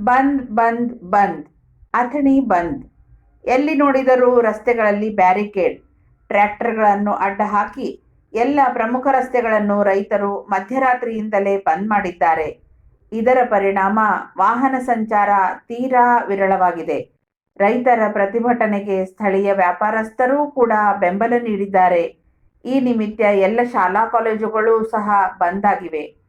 ಬಂದ್ ಬಂದ್ ಬಂದ್. ಅಥಣಿ ಬಂದ್. ಎಲ್ಲಿ ನೋಡಿದರೂ ರಸ್ತೆಗಳಲ್ಲಿ ಬ್ಯಾರಿಕೇಡ್. ಟ್ರ್ಯಾಕ್ಟರ್ಗಳನ್ನು ಅಡ್ಡ ಹಾಕಿ ಎಲ್ಲ ಪ್ರಮುಖ ರಸ್ತೆಗಳನ್ನು ರೈತರು ಮಧ್ಯರಾತ್ರಿಯಿಂದಲೇ ಬಂದ್ ಮಾಡಿದ್ದಾರೆ. ಇದರ ಪರಿಣಾಮ ವಾಹನ ಸಂಚಾರ ತೀರಾ ವಿರಳವಾಗಿದೆ. ರೈತರ ಪ್ರತಿಭಟನೆಗೆ ಸ್ಥಳೀಯ ವ್ಯಾಪಾರಸ್ಥರೂ ಕೂಡ ಬೆಂಬಲ ನೀಡಿದ್ದಾರೆ. ಈ ನಿಮಿತ್ತ ಎಲ್ಲ ಶಾಲಾ ಕಾಲೇಜುಗಳು ಸಹ ಬಂದ್ ಆಗಿವೆ.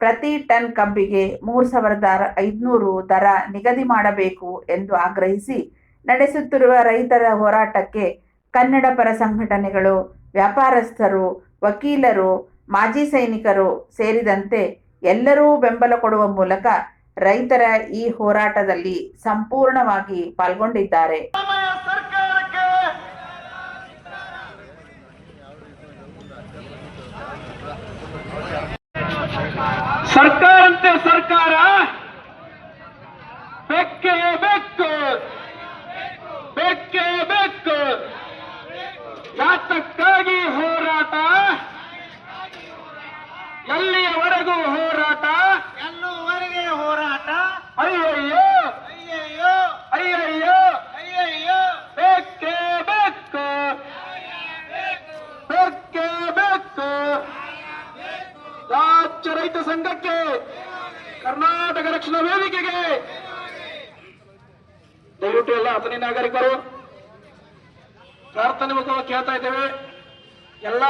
ಪ್ರತಿ ಟನ್ ಕಬ್ಬಿಗೆ ಮೂರು ಸಾವಿರದ ಐದುನೂರು ದರ ನಿಗದಿ ಮಾಡಬೇಕು ಎಂದು ಆಗ್ರಹಿಸಿ ನಡೆಸುತ್ತಿರುವ ರೈತರ ಹೋರಾಟಕ್ಕೆ ಕನ್ನಡ ಪರ ಸಂಘಟನೆಗಳು, ವ್ಯಾಪಾರಸ್ಥರು, ವಕೀಲರು, ಮಾಜಿ ಸೈನಿಕರು ಸೇರಿದಂತೆ ಎಲ್ಲರೂ ಬೆಂಬಲ ಕೊಡುವ ಮೂಲಕ ರೈತರ ಈ ಹೋರಾಟದಲ್ಲಿ ಸಂಪೂರ್ಣವಾಗಿ ಪಾಲ್ಗೊಂಡಿದ್ದಾರೆ. ಸರ್ಕಾರಂತೆ ಸರ್ಕಾರ ರಕ್ಷಣಾ ವೇದಿಕೆಗೆ. ದಯವಿಟ್ಟು ಎಲ್ಲ ಅಥಣಿ ನಾಗರಿಕರು, ಪ್ರಾರ್ಥನೆ ಮುಖವಾಗಿ ಕೇಳ್ತಾ ಇದ್ದೇವೆ. ಎಲ್ಲ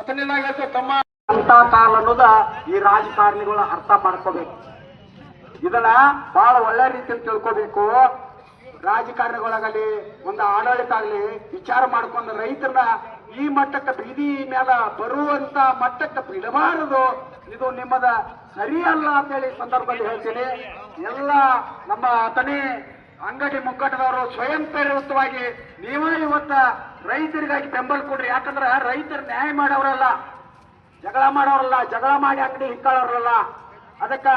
ಅಥಣಿ ನಾಗರಿಕರು ತಮ್ಮ ಅಂತ ಕಾಲ ಅನ್ನೋದ ಈ ರಾಜಕಾರಣಿಗಳ ಅರ್ಥ ಮಾಡ್ಕೋಬೇಕು. ಇದನ್ನ ಬಹಳ ಒಳ್ಳೆ ರೀತಿಯಲ್ಲಿ ತಿಳ್ಕೋಬೇಕು. ರಾಜಕಾರಣಿಗಳಾಗಲಿ, ಒಂದು ಆಡಳಿತ ಆಗಲಿ ವಿಚಾರ ಮಾಡ್ಕೊಂಡು ರೈತರನ್ನ ಈ ಮಟ್ಟಕ್ಕೆ ಬೀದಿ ಮೇಲೆ ಬರುವಂತ ಮಟ್ಟಕ್ಕೆ ಬಿಡಬಾರದು. ಇದು ನಿಮ್ಮದ ಸರಿಯಲ್ಲ ಅಂತೇಳಿ ಸಂದರ್ಭದಲ್ಲಿ ಹೇಳ್ತೀನಿ. ಎಲ್ಲ ನಮ್ಮ ಅತನೇ ಅಂಗಡಿ ಮುಕ್ಕಟದವರು ಸ್ವಯಂ ಪ್ರೇರಿತವಾಗಿ ನೀವೇ ಇವತ್ತ ರೈತರಿಗಾಗಿ ಬೆಂಬಲ ಕೊಡ್ರಿ. ಯಾಕಂದ್ರೆ ರೈತರು ನ್ಯಾಯ ಮಾಡೋರಲ್ಲ, ಜಗಳ ಮಾಡೋರಲ್ಲ, ಜಗಳ ಮಾಡಿ ಅಂಗಡಿ ಹಿಕ್ಕೊಳ್ಳೋರಲ್ಲ ಅದಕ್ಕ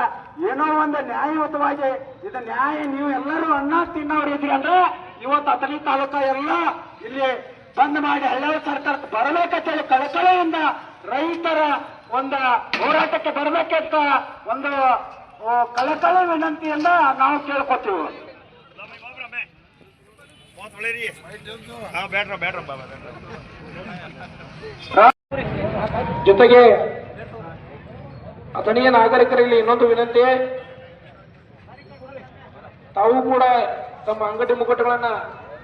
ಏನೋ ಒಂದು ನ್ಯಾಯಯುತವಾಗಿ ಇದು ನ್ಯಾಯ ನೀವು ಎಲ್ಲರೂ ಅನ್ನ ತಿನ್ನೋರು ಇದ್ರಿ ಅಂದ್ರೆ ಇವತ್ತು ಅತನಿ ತಾಲೂಕ ಎಲ್ಲ ಇಲ್ಲಿ ಬಂದ್ ಮಾಡಿ ಹಳ್ಳಿ ಸರ್ಕಾರಕ್ಕೆ ಬರಬೇಕಂತೇಳಿ ಕಳಕಳೆಯಿಂದ ರೈತರ ಒಂದು ಹೋರಾಟಕ್ಕೆ ಬರಬೇಕಂತ ಒಂದು ಕಳಕಳ ವಿನಂತಿಯನ್ನ ನಾವು ಕೇಳ್ಕೊತೀವಿ. ಜೊತೆಗೆ ಅಥಣಿಯ ನಾಗರಿಕರಲ್ಲಿ ಇನ್ನೊಂದು ವಿನಂತಿ, ತಾವು ಕೂಡ ತಮ್ಮ ಅಂಗಡಿ ಮುಗ್ಗಟ್ಟುಗಳನ್ನ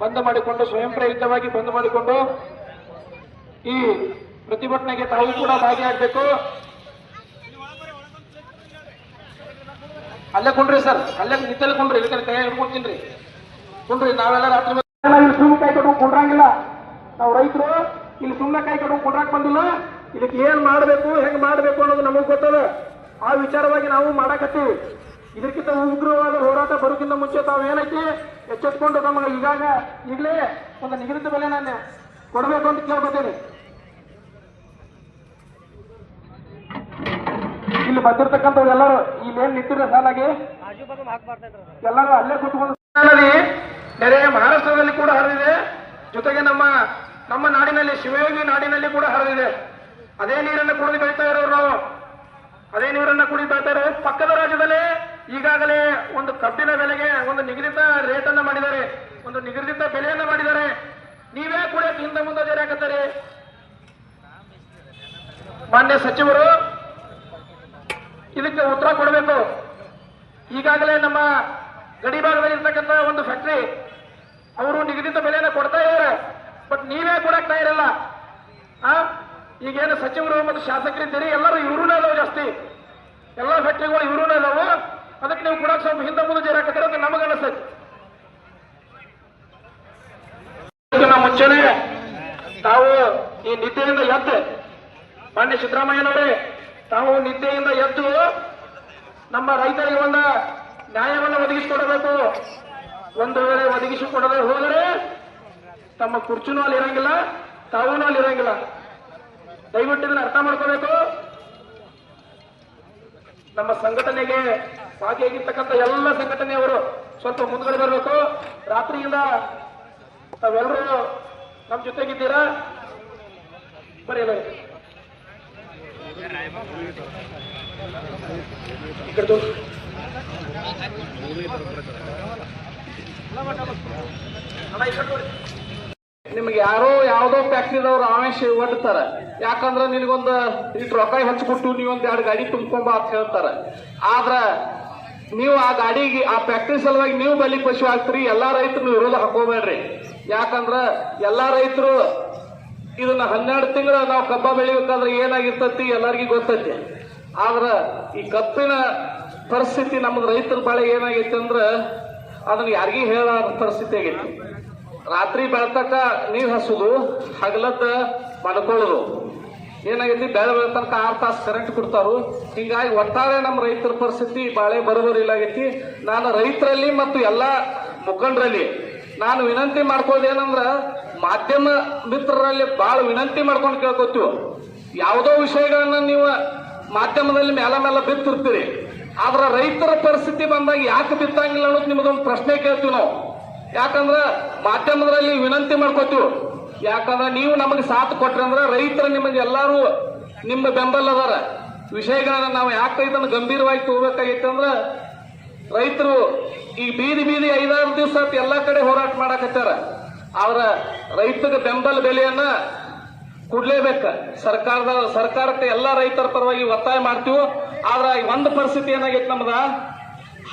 ಬಂದ್ ಮಾಡಿಕೊಂಡು ಸ್ವಯಂ ಪ್ರೇರಿತವಾಗಿ ಬಂದ್ ಮಾಡಿಕೊಂಡು ಈ ಪ್ರತಿಭಟನೆಗೆ ತಾವು ಕೂಡ ಭಾಗಿಯಾಗಬೇಕು. ಅಲ್ಲೇ ಕುಂಡ್ರಿ ಸರ್, ಅಲ್ಲೇ ಕೊಂಡ್ರಿ ಕುಂಡ್ರಿ, ಇಲ್ಲಿ ಕೈ ಹಿಡ್ಕೊಂತೀನಿ ಕುಂಡ್ರಿ, ನಾವೆಲ್ಲ ರಾತ್ರಿ ಇಲ್ಲಿ ಸುಮ್ಮನೆ ಕೈ ಕಟ್ಟು ಕುಂಡ್ರಂಗಿಲ್ಲ. ನಾವು ರೈತರು, ಇಲ್ಲಿ ಸುಮ್ಮನೆ ಕೈ ಕಟ್ಟು ಕುಂಡ್ರಾಕ್ ಬಂದಿಲ್ಲ. ಇದಕ್ಕೆ ಏನ್ ಮಾಡಬೇಕು, ಹೆಂಗ್ ಮಾಡಬೇಕು ಅನ್ನೋದು ನಮಗ್ ಗೊತ್ತದ. ಆ ವಿಚಾರವಾಗಿ ನಾವು ಮಾಡಕತ್ತೀವಿ. ಇದಕ್ಕಿಂತ ಉಗ್ರವಾದ ಹೋರಾಟ ಬರೋಕ್ಕಿಂತ ಮುಂಚೆ ತಾವು ಏನೈತಿ, ಎಚ್ಚೆತ್ಕೊಂಡು ತಮಗೆ ಈಗಾಗ ಈಗಲೇ ಒಂದು ನಿಗದಿತ ಬೆಲೆ ನಾನು ಕೊಡಬೇಕು ಅಂತ ಕೇಳ್ಕೊತೀನಿ. ಇಲ್ಲಿ ಬಂದಿರ್ತಕ್ಕಂಥವ್ರು ಎಲ್ಲರೂ ಇಲ್ಲೇನ್ ನಿಂತಿರೋ ಸಾಲಾಗಿ ಎಲ್ಲರೂ ಅಲ್ಲೇ ಕೂತ್ಕೊಂಡು ನೆರೆ ಮಹಾರಾಷ್ಟ್ರದಲ್ಲಿ ಕೂಡ ಹರಿದಿದೆ. ಜೊತೆಗೆ ನಮ್ಮ ನಮ್ಮ ನಾಡಿನಲ್ಲಿ, ಶಿವಯೋಗಿ ನಾಡಿನಲ್ಲಿ ಕೂಡ ಹರಿದಿದೆ. ಅದೇ ನೀರನ್ನು ಕುಡಿದು ಬೆಳೀತಾ ಇರೋರು ನಾವು. ಅದೇ ನೀರನ್ನ ಕುಡಿದು ಬೆಳೀತಾ ಇರೋ ಪಕ್ಕದ ರಾಜ್ಯದಲ್ಲಿ ಈಗಾಗಲೇ ಒಂದು ಕಬ್ಬಿನ ಬೆಲೆಗೆ ಒಂದು ನಿಗದಿತ ರೇಟ್ ಅನ್ನ ಮಾಡಿದ್ದಾರೆ. ಒಂದು ನಿಗದಿತ ಬೆಲೆಯನ್ನ ಮಾಡಿದ್ದಾರೆ. ನೀವೇ ಕೂಡ ಹಿಂದೆ ಮುಂದೆ ಜರಿಯಾಕತ್ತಾರೆ ಮಾನ್ಯ ಸಚಿವರು ಇದಕ್ಕೆ ಉತ್ತರ ಕೊಡಬೇಕು. ಈಗಾಗಲೇ ನಮ್ಮ ಗಡಿ ಭಾಗದಲ್ಲಿ ಇರ್ತಕ್ಕಂಥ ಒಂದು ಫ್ಯಾಕ್ಟ್ರಿ ಅವರು ನಿಗದಿತ ಬೆಲೆಯನ್ನು ಕೊಡ್ತಾ ಇದ್ದಾರೆ. ಬಟ್ ನೀವೇ ಕೊಡಕ್ ತಯಾರಿಲ್ಲ ಆ, ಈಗೇನು ಸಚಿವರು ಮತ್ತು ಶಾಸಕರಿದ್ದೀರಿ ಎಲ್ಲರೂ ಇವ್ರೂ ಇದಾವೆ ಜಾಸ್ತಿ. ಎಲ್ಲ ಫ್ಯಾಕ್ಟ್ರಿಗಳು ಇವ್ರೂ ಅದಾವು ಅದಕ್ಕೆ ನೀವು ಕೊಡಕ್ ಸ್ವಲ್ಪ ಹಿಂದೆ ಮುಂದೆ ಜೇರಾಕತ್ತೀರ ಅಂತ ನಮಗೆ ಅನಿಸ್ತೈತಿ ಮುಂಚೆನೆ ತಾವು ಈ ನಿದ್ದೆಯಿಂದ ಎದ್ದು ಮಾನ್ಯ ಸಿದ್ದರಾಮಯ್ಯನವರೇ ತಾವು ನಿದ್ದೆಯಿಂದ ಎದ್ದು ನಮ್ಮ ರೈತರಿಗೆ ಒಂದು ನ್ಯಾಯವನ್ನು ಒದಗಿಸಿಕೊಡಬೇಕು. ಒಂದು ವೇಳೆ ಒದಗಿಸಿಕೊಡದೆ ಹೋದರೆ ತಮ್ಮ ಕುರ್ಚಿನೂ ಅಲ್ಲಿ ಇರಂಗಿಲ್ಲ, ತಾವೂನೂ ಅಲ್ಲಿ ಇರಂಗಿಲ್ಲ. ದಯವಿಟ್ಟು ಇದನ್ನು ಅರ್ಥ ಮಾಡ್ಕೋಬೇಕು. ನಮ್ಮ ಸಂಘಟನೆಗೆ ಭಾಗಿಯಾಗಿರ್ತಕ್ಕಂಥ ಎಲ್ಲ ಸಂಘಟನೆಯವರು ಸ್ವಲ್ಪ ಮುಂದ್ಗಡೆ ಬರಬೇಕು. ರಾತ್ರಿಯಿಂದ ತಾವೆಲ್ಲರೂ ನಮ್ಮ ಜೊತೆಗಿದ್ದೀರಾ? ಬರೀ ನಿಮ್ಗೆ ಯಾರೋ ಯಾವ್ದೋ ಫ್ಯಾಕ್ಟ್ರಿದವ್ರು ಆಮೇಶ್ ಒಡ್ತಾರ ಯಾಕಂದ್ರ ನಿನಗೊಂದು ಈ ರೊಕ್ಕ ಹಚ್ಕೊಟ್ಟು ನೀವೊಂದ್ ಎರಡು ಗಾಡಿ ತುಂಬ್ಕೊಂಬ ಅಂತ ಹೇಳ್ತಾರ. ಆದ್ರ ನೀವು ಆ ಗಾಡಿಗೆ, ಆ ಫ್ಯಾಕ್ಟ್ರಿ ಸಲುವಾಗಿ ನೀವು ಬಲಿ ಪಶು ಆಗ್ತೀರಿ, ಎಲ್ಲಾ ರೈತರು ವಿರೋಧ ಹಾಕೋಬೇಡ್ರಿ. ಯಾಕಂದ್ರ ಎಲ್ಲಾ ರೈತರು ಇದನ್ನ ಹನ್ನೆರಡು ತಿಂಗಳ ನಾವು ಕಬ್ಬ ಬೆಳಿಬೇಕಾದ್ರೆ ಏನಾಗಿರ್ತತಿ ಎಲ್ಲರಿಗೂ ಗೊತ್ತೈತಿ. ಆದ್ರ ಈ ಕಬ್ಬಿನ ಪರಿಸ್ಥಿತಿ ನಮ್ದು ರೈತರ ಬಾಳೆ ಏನಾಗೈತಿ ಅಂದ್ರ ಅದನ್ನ ಯಾರಿಗೂ ಹೇಳ ಪರಿಸ್ಥಿತಿ ಆಗೈತಿ. ರಾತ್ರಿ ಬೆಳತಕ್ಕ ನೀರ್ ಹಸುದು ಹಗಲತ್ತ ಮಡ್ಕೊಳ್ಳೋದು. ಏನಾಗೈತಿ ಬೆಳೆ ಬೆಳತನಕ ಆರು ತಾಸು ಕರೆಂಟ್ ಕೊಡ್ತಾರು. ಹಿಂಗಾಗಿ ಒಟ್ಟಾರೆ ನಮ್ಮ ರೈತರ ಪರಿಸ್ಥಿತಿ ಬಾಳೆ ಬರೋಬರಿ ಆಗೈತಿ. ನಾನು ರೈತರಲ್ಲಿ ಮತ್ತು ಎಲ್ಲ ಮುಖಂಡರಲ್ಲಿ ನಾನು ವಿನಂತಿ ಮಾಡ್ಕೋದೇನಂದ್ರ ಮಾಧ್ಯಮ ಮಿತ್ರರಲ್ಲಿ ಬಹಳ ವಿನಂತಿ ಮಾಡ್ಕೊಂಡು ಕೇಳ್ಕೊತೀವಿ. ಯಾವುದೋ ವಿಷಯಗಳನ್ನ ನೀವು ಮಾಧ್ಯಮದಲ್ಲಿ ಮೇಲ ಮೇಲೆ ಬಿತ್ತಿರ್ತೀರಿ. ಆದ್ರ ರೈತರ ಪರಿಸ್ಥಿತಿ ಬಂದಾಗ ಯಾಕೆ ಬಿತ್ತಂಗಿಲ್ಲ ಅನ್ನೋದು ನಿಮ್ದೊಂದು ಪ್ರಶ್ನೆ ಕೇಳ್ತೀವಿ ನಾವು. ಯಾಕಂದ್ರ ಮಾಧ್ಯಮದಲ್ಲಿ ವಿನಂತಿ ಮಾಡ್ಕೊತೀವಿ. ಯಾಕಂದ್ರೆ ನೀವು ನಮಗೆ ಸಾಥ್ ಕೊಟ್ರಿ ಅಂದ್ರೆ ರೈತರು ನಿಮಗೆ ಎಲ್ಲಾರು ನಿಮ್ಮ ಬೆಂಬಲ ಅದಾರ ವಿಷಯಗಳನ್ನ ನಾವು ಯಾಕೆ ಇದನ್ನು ಗಂಭೀರವಾಗಿ ತಗೋಬೇಕಾಗಿತ್ತಂದ್ರ ರೈತರು ಈ ಬೀದಿ ಬೀದಿ ಐದಾರು ದಿವಸ ಎಲ್ಲಾ ಕಡೆ ಹೋರಾಟ ಮಾಡಕತ್ತಾರ. ಅವರ ರೈತಗೆ ಬೆಂಬಲ ಬೆಲೆಯನ್ನ ಕೊಡ್ಲೇಬೇಕ. ಸರ್ಕಾರದ ಸರ್ಕಾರಕ್ಕೆ ಎಲ್ಲಾ ರೈತರ ಪರವಾಗಿ ಒತ್ತಾಯ ಮಾಡ್ತೀವಿ, ಆದ್ರ ಒಂದು ಪರಿಸ್ಥಿತಿ ಏನಾಗೈತೆ ನಮ್ದ?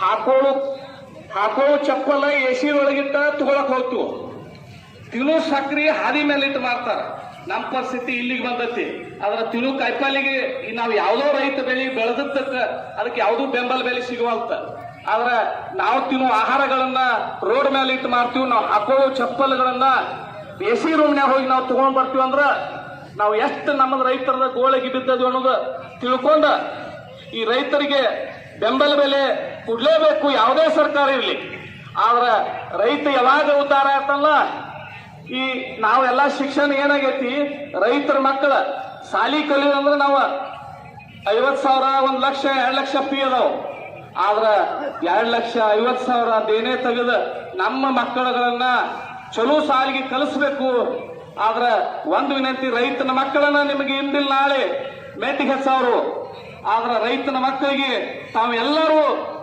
ಹಾಕೋಳು ಹಾಕೋಳು ಚಪ್ಪಲ ಎಸಿ ಒಳಗಿಟ್ಟ ತಗೊಳಕ್ ಹೋಗ್ತೀವಿ. ತಿನ್ನು ಸಕ್ರಿ ಹಾದಿ ಮೇಲೆ ಇಟ್ಟು ನಮ್ಮ ಪರಿಸ್ಥಿತಿ ಇಲ್ಲಿಗೆ ಬಂದತಿ. ಅದರ ತಿನ್ನು ಕಾಯಿಪಲ್ಲೆಗೆ ನಾವು ಯಾವುದೋ ರೈತ ಬೆಳಿ ಬೆಳೆದಕ್ಕ ಅದಕ್ಕೆ ಯಾವುದೂ ಬೆಂಬಲ ಬೆಲೆ ಸಿಗುವಲ್ತ. ಆದ್ರ ನಾವು ತಿನ್ನುವ ಆಹಾರಗಳನ್ನ ರೋಡ್ ಮೇಲೆ ಇಟ್ಟು ಮಾರ್ತೀವಿ, ನಾವು ಹಾಕೋ ಚಪ್ಪಲ್ಗಳನ್ನ ಎಸಿ ರೂಮ್ನ್ಯಾಗ ಹೋಗಿ ನಾವು ತಗೊಂಡ್ ಬರ್ತೀವಿ ಅಂದ್ರ ನಾವು ಎಷ್ಟು ನಮ್ಮ ರೈತರ ಗೋಳಿಗೆ ಬಿದ್ದದ್ವಿ ಅನ್ನೋದು ತಿಳ್ಕೊಂಡ ಈ ರೈತರಿಗೆ ಬೆಂಬಲ ಬೆಲೆ ಕೊಡ್ಲೇಬೇಕು, ಯಾವುದೇ ಸರ್ಕಾರ ಇರಲಿ. ಆದ್ರ ರೈತ ಯಾವಾಗ ಉದ್ಧಾರ ಆಯ್ತಲ್ಲ ಈ ನಾವೆಲ್ಲ ಶಿಕ್ಷಣ ಏನಾಗೈತಿ, ರೈತರ ಮಕ್ಕಳ ಸಾಲಿ ಕಲಿಯೋದಂದ್ರೆ ನಾವು ಐವತ್ ಸಾವಿರ, ಒಂದ್ ಲಕ್ಷ, ಎರಡು ಲಕ್ಷ ಫೀ ಅದಾವ. ಆದ್ರ ಎರಡ್ ಲಕ್ಷ ಐವತ್ ಸಾವಿರ ಅದೇನೇ ತೆಗೆದ ನಮ್ಮ ಮಕ್ಕಳುಗಳನ್ನ ಚಲೋ ಸಾಲಿಗೆ ಕಲಿಸ್ಬೇಕು. ಆದ್ರ ಒಂದು ವಿನಂತಿ, ರೈತನ ಮಕ್ಕಳನ್ನ ನಿಮಗೆ ಇಂದಿಲ್ ನಾಳೆ ಮೆಟ್ಟಿಗೆ ಹೆಸರು ಆದ್ರ ರೈತನ ಮಕ್ಕಳಿಗೆ ತಾವೆಲ್ಲರೂ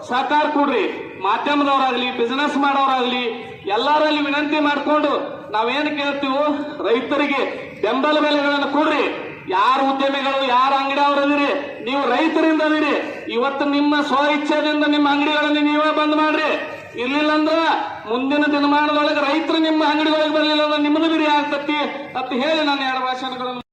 ಸಹಕಾರ ಕೊಡ್ರಿ. ಮಾಧ್ಯಮದವರಾಗ್ಲಿ ಬಿಸಿನೆಸ್ ಮಾಡೋರಾಗ್ಲಿ, ಎಲ್ಲರಲ್ಲಿ ವಿನಂತಿ ಮಾಡ್ಕೊಂಡು ನಾವೇನು ಕೇಳ್ತೀವೋ ರೈತರಿಗೆ ಬೆಂಬಲ ಬೆಲೆಗಳನ್ನು ಕೊಡ್ರಿ. ಯಾರ ಉದ್ಯಮಿಗಳು, ಯಾರ ರೈತರಿಂದ ಅದಿರಿ ಇವತ್ತು ನಿಮ್ಮ ಸ್ವ ಇಚ್ಛೆದಿಂದ ನಿಮ್ಮ ಅಂಗಡಿಗಳನ್ನು ನೀವೇ ಬಂದ್ ಮಾಡ್ರಿ. ಇರ್ಲಿಲ್ಲ ಅಂದ್ರ ಮುಂದಿನ ದಿನಮಾನದೊಳಗೆ ರೈತರು ನಿಮ್ಮ ಅಂಗಡಿಗಳಿಗೆ ಬರಲಿಲ್ಲ ಅಂದ್ರೆ ನಿಮ್ಮದು ಬಿರಿ ಆಗ್ತತಿ ಅಂತ ಹೇಳಿ ನಾನು ಎರಡು ಭಾಷಣಗಳನ್ನು